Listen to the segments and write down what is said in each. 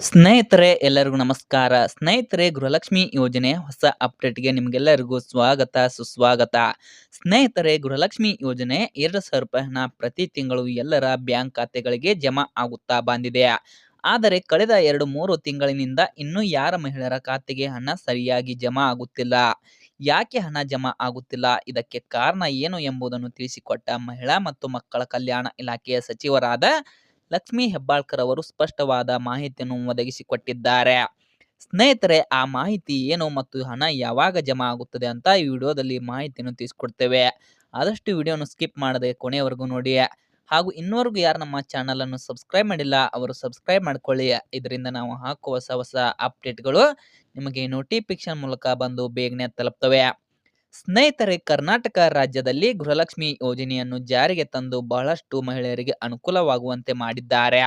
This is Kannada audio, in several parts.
ಸ್ನೇಹಿತರೆ, ಎಲ್ಲರಿಗೂ ನಮಸ್ಕಾರ. ಸ್ನೇಹಿತರೆ, ಗೃಹಲಕ್ಷ್ಮಿ ಯೋಜನೆ ಹೊಸ ಅಪ್ಡೇಟ್ಗೆ ನಿಮಗೆಲ್ಲರಿಗೂ ಸ್ವಾಗತ, ಸುಸ್ವಾಗತ. ಸ್ನೇಹಿತರೆ, ಗೃಹಲಕ್ಷ್ಮಿ ಯೋಜನೆ ಎರಡು ಸಾವಿರ ರೂಪಾಯಿ ಹಣ ಪ್ರತಿ ತಿಂಗಳು ಎಲ್ಲರ ಬ್ಯಾಂಕ್ ಖಾತೆಗಳಿಗೆ ಜಮಾ ಆಗುತ್ತಾ ಬಂದಿದೆ. ಆದರೆ, ಕಳೆದ ಎರಡು ಮೂರು ತಿಂಗಳಿನಿಂದ ಇನ್ನೂ ಯಾರ ಮಹಿಳೆಯರ ಖಾತೆಗೆ ಹಣ ಸರಿಯಾಗಿ ಜಮಾ ಆಗುತ್ತಿಲ್ಲ? ಯಾಕೆ ಹಣ ಜಮಾ ಆಗುತ್ತಿಲ್ಲ? ಇದಕ್ಕೆ ಕಾರಣ ಏನು ಎಂಬುದನ್ನು ತಿಳಿಸಿಕೊಟ್ಟ ಮಹಿಳಾ ಮತ್ತು ಮಕ್ಕಳ ಕಲ್ಯಾಣ ಇಲಾಖೆಯ ಸಚಿವರಾದ ಲಕ್ಷ್ಮೀ ಹೆಬ್ಬಾಳ್ಕರ್ ಅವರು ಸ್ಪಷ್ಟವಾದ ಮಾಹಿತಿಯನ್ನು ಒದಗಿಸಿಕೊಟ್ಟಿದ್ದಾರೆ. ಸ್ನೇಹಿತರೆ, ಆ ಮಾಹಿತಿ ಏನು ಮತ್ತು ಹಣ ಯಾವಾಗ ಜಮಾ ಆಗುತ್ತದೆ ಅಂತ ಈ ವಿಡಿಯೋದಲ್ಲಿ ಮಾಹಿತಿಯನ್ನು ತಿಳಿಸ್ಕೊಡ್ತೇವೆ. ಆದಷ್ಟು ವಿಡಿಯೋನು ಸ್ಕಿಪ್ ಮಾಡದೆ ಕೊನೆಯವರೆಗೂ ನೋಡಿ. ಹಾಗೂ ಇನ್ನುವರೆಗೂ ಯಾರು ನಮ್ಮ ಚಾನಲನ್ನು ಸಬ್ಸ್ಕ್ರೈಬ್ ಮಾಡಿಲ್ಲ, ಅವರು ಸಬ್ಸ್ಕ್ರೈಬ್ ಮಾಡ್ಕೊಳ್ಳಿ. ಇದರಿಂದ ನಾವು ಹಾಕುವ ಹೊಸ ಹೊಸ ಅಪ್ಡೇಟ್ಗಳು ನಿಮಗೆ ನೋಟಿಫಿಕೇಶನ್ ಮೂಲಕ ಬಂದು ಬೇಗನೆ ತಲುಪ್ತವೆ. ಸ್ನೇಹಿತರೆ, ಕರ್ನಾಟಕ ರಾಜ್ಯದಲ್ಲಿ ಗೃಹಲಕ್ಷ್ಮಿ ಯೋಜನೆಯನ್ನು ಜಾರಿಗೆ ತಂದು ಬಹಳಷ್ಟು ಮಹಿಳೆಯರಿಗೆ ಅನುಕೂಲವಾಗುವಂತೆ ಮಾಡಿದ್ದಾರೆ.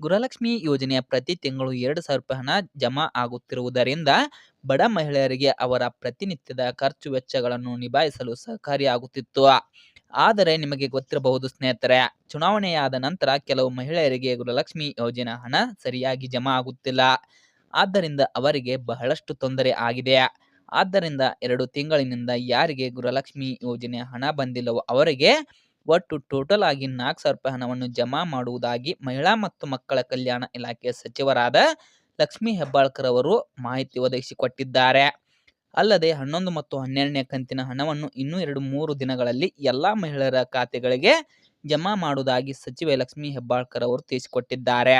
ಗೃಹಲಕ್ಷ್ಮಿ ಯೋಜನೆಯ ಪ್ರತಿ ತಿಂಗಳು ಎರಡು ಸಾವಿರ ರೂಪಾಯಿ ಹಣ ಜಮಾ ಆಗುತ್ತಿರುವುದರಿಂದ ಬಡ ಮಹಿಳೆಯರಿಗೆ ಅವರ ಪ್ರತಿನಿತ್ಯದ ಖರ್ಚು ವೆಚ್ಚಗಳನ್ನು ನಿಭಾಯಿಸಲು ಸಹಕಾರಿಯಾಗುತ್ತಿತ್ತು. ಆದರೆ ನಿಮಗೆ ಗೊತ್ತಿರಬಹುದು ಸ್ನೇಹಿತರೆ, ಚುನಾವಣೆಯಾದ ನಂತರ ಕೆಲವು ಮಹಿಳೆಯರಿಗೆ ಗೃಹಲಕ್ಷ್ಮಿ ಯೋಜನೆ ಹಣ ಸರಿಯಾಗಿ ಜಮಾ ಆಗುತ್ತಿಲ್ಲ. ಆದ್ದರಿಂದ ಅವರಿಗೆ ಬಹಳಷ್ಟು ತೊಂದರೆ ಆಗಿದೆ. ಆದ್ದರಿಂದ ಎರಡು ತಿಂಗಳಿನಿಂದ ಯಾರಿಗೆ ಗೃಹಲಕ್ಷ್ಮಿ ಯೋಜನೆ ಹಣ ಬಂದಿಲ್ಲವೋ ಅವರಿಗೆ ಒಟ್ಟು ಟೋಟಲ್ ಆಗಿ ನಾಲ್ಕು ಸಾವಿರ ರೂಪಾಯಿ ಹಣವನ್ನು ಜಮಾ ಮಾಡುವುದಾಗಿ ಮಹಿಳಾ ಮತ್ತು ಮಕ್ಕಳ ಕಲ್ಯಾಣ ಇಲಾಖೆಯ ಸಚಿವರಾದ ಲಕ್ಷ್ಮೀ ಹೆಬ್ಬಾಳ್ಕರ್ ಅವರು ಮಾಹಿತಿ ಒದಗಿಸಿಕೊಟ್ಟಿದ್ದಾರೆ. ಅಲ್ಲದೆ ಹನ್ನೊಂದು ಮತ್ತು ಹನ್ನೆರಡನೇ ಕಂತಿನ ಹಣವನ್ನು ಇನ್ನೂ ಎರಡು ಮೂರು ದಿನಗಳಲ್ಲಿ ಎಲ್ಲಾ ಮಹಿಳೆಯರ ಖಾತೆಗಳಿಗೆ ಜಮಾ ಮಾಡುವುದಾಗಿ ಸಚಿವೆ ಲಕ್ಷ್ಮೀ ಹೆಬ್ಬಾಳ್ಕರ್ ಅವರು ತಿಳಿಸಿಕೊಟ್ಟಿದ್ದಾರೆ.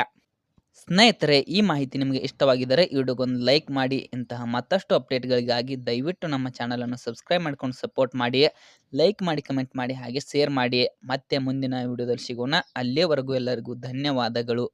ಸ್ನೇಹಿತರೆ, ಈ ಮಾಹಿತಿ ನಿಮಗೆ ಇಷ್ಟವಾಗಿದ್ದರೆ ಈ ವಿಡಿಯೋಗೊಂದು ಲೈಕ್ ಮಾಡಿ. ಇಂತಹ ಮತ್ತಷ್ಟು ಅಪ್ಡೇಟ್ಗಳಿಗಾಗಿ ದಯವಿಟ್ಟು ನಮ್ಮ ಚಾನಲನ್ನು ಸಬ್ಸ್ಕ್ರೈಬ್ ಮಾಡ್ಕೊಂಡು ಸಪೋರ್ಟ್ ಮಾಡಿ ಲೈಕ್ ಮಾಡಿ, ಕಮೆಂಟ್ ಮಾಡಿ, ಹಾಗೆ ಶೇರ್ ಮಾಡಿ ಮತ್ತೆ ಮುಂದಿನ ವಿಡಿಯೋದಲ್ಲಿ ಸಿಗೋಣ. ಅಲ್ಲಿಯವರೆಗೂ ಎಲ್ಲರಿಗೂ ಧನ್ಯವಾದಗಳು.